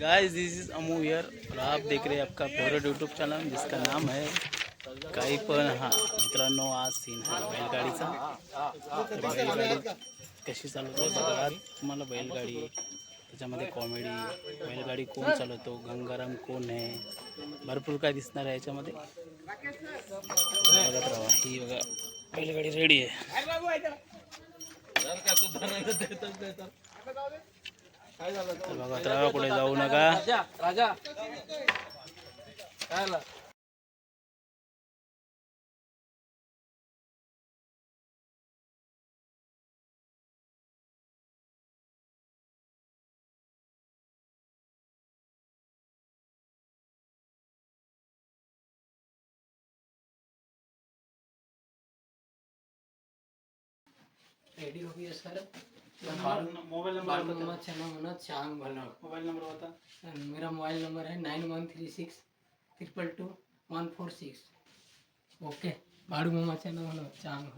Guys this is Amu here और आप देख रहे हैं आपका फेवरेट यूट्यूब चैनल जिसका नाम है काही पण हा मित्रांनो आज सीन हा बैलगाडीचा। बैलगाडी कशी चालवतो आज तुम्हाला बैलगाडी त्याच्यामध्ये कॉमेडी बैलगाडी कोण चालवतो गंगाराम कोण आहे? भरपूर काय दिसणार आहे याच्यामध्ये. बघत राहा. ही बघा बैलगाडी रेडी आहे. तर बघत कुठे जाऊ नका. राजा काय रेडी हो गई सर मोबाईल मोहम्मद शना मनोज शांग भलो मोबाईल नंबर होता? मेरा मोबाइल नंबर है nine one three six triple two one four six okay बाड़ू मोहम्मद शना मनोज शांग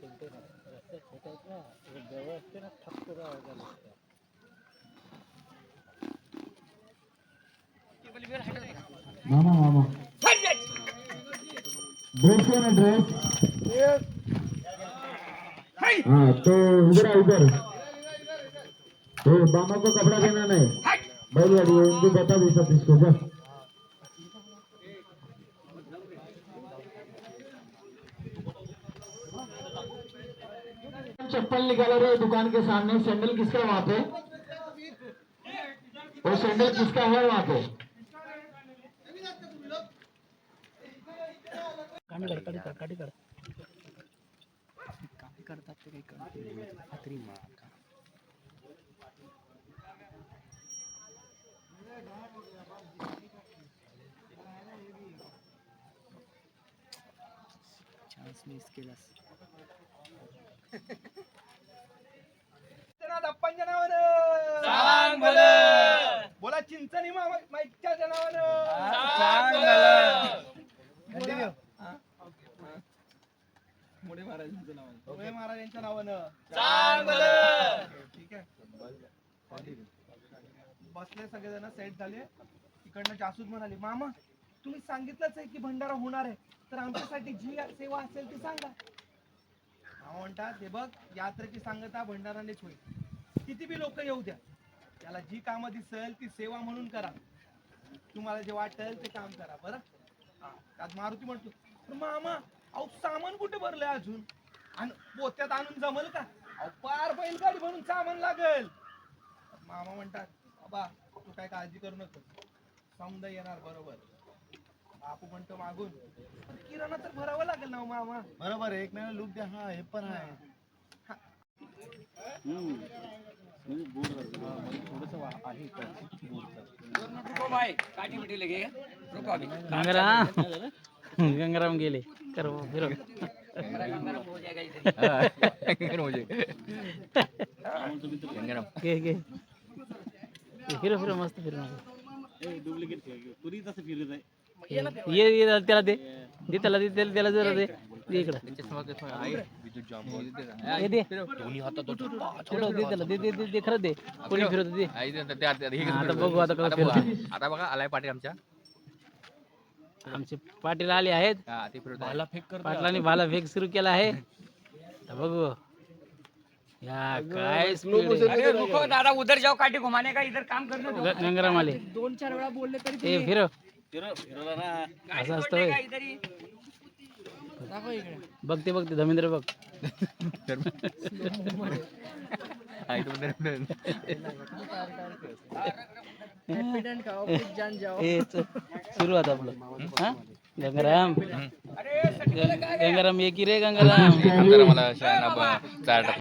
खेळतो ना ना मामा मामा। ड्रेस है ना ड्रेस हाँ तो उधर उधर तो बामा को कपड़ा देना नहीं। बढ़िया गाड़ी बता दी सब इसको, जा। चप्पल निकाला रहे दुकान के सामने। सैंडल किसका है वहाँ पे? वो सैंडल किसका है वहाँ पे? काढ काढ काढ दप्पांच्या नावानं. बोला चिंचणी नावानं. हा? महाराजांच्या नावानं मुळे महाराजांच्या नावानं. ठीक आहे. बसले सगळेजण सेट झाले. तिकडनं जासूद म्हणाले मामा तुम्ही सांगितलंच आहे की भंडारा होणार आहे. तर आमच्यासाठी जी सेवा असेल ती सांगा. मामा म्हणतात हे बघ यात्रेची सांगता भंडारानेच होईल. किती बी लोक येऊ द्या. त्याला जी कामं दिसेल ती सेवा म्हणून करा. तुम्हाला जे वाटेल ते काम करा बरं? हा, आज मारुती म्हणतो "पण मामा अहो सामान कुठे भरलंय अजून? आणि पोत्यात आणून जमल का? अहो पार बैलगाडी म्हणून सामान लागल. मामा म्हणतात बाबा तू काय काळजी करू नको समजा येणार बरोबर. बापू म्हणतो मागून "पण किराणा तर भरावा लागेल ना हो मामा. बरोबर एक महिना लुक द्या. हा हे पण आहे. गंगाराम गंगाराम गेले। करो फिर गंगाराम फिर जाएगा। हाँ। गंगाराम। गे गे। दे दे मस्त दे दे दे। दे दे दे दे दे। दे दे दे दे दे दे दे। दे इकडं। दे इकडं दे. थोडं दे त्याला दे दे दे दे. खरं दे. कोणी फिरवत दे हा, आता बघू आता कसं फिरवतो आता बघा आलाय पाटील आमच्या. आमचे पाटील आले आहेत. हा, ते फिरवत पाटलांनी भाला फेक सुरू केला आहे. बघू. या काय स्पीड अरे रुको दादा उधर जाओ काटी घुमाने का? इधर काम करने दो. गंगाराम आले दोन चार वेळा बोलले तरी ते फिरव. असं असतं होय. इधर ही? बघते बघते. धमेंद्र बघ. हे सुरू आता आपलं. हा? गंगाराम. गंगाराम ये की रे गंगाराम? मला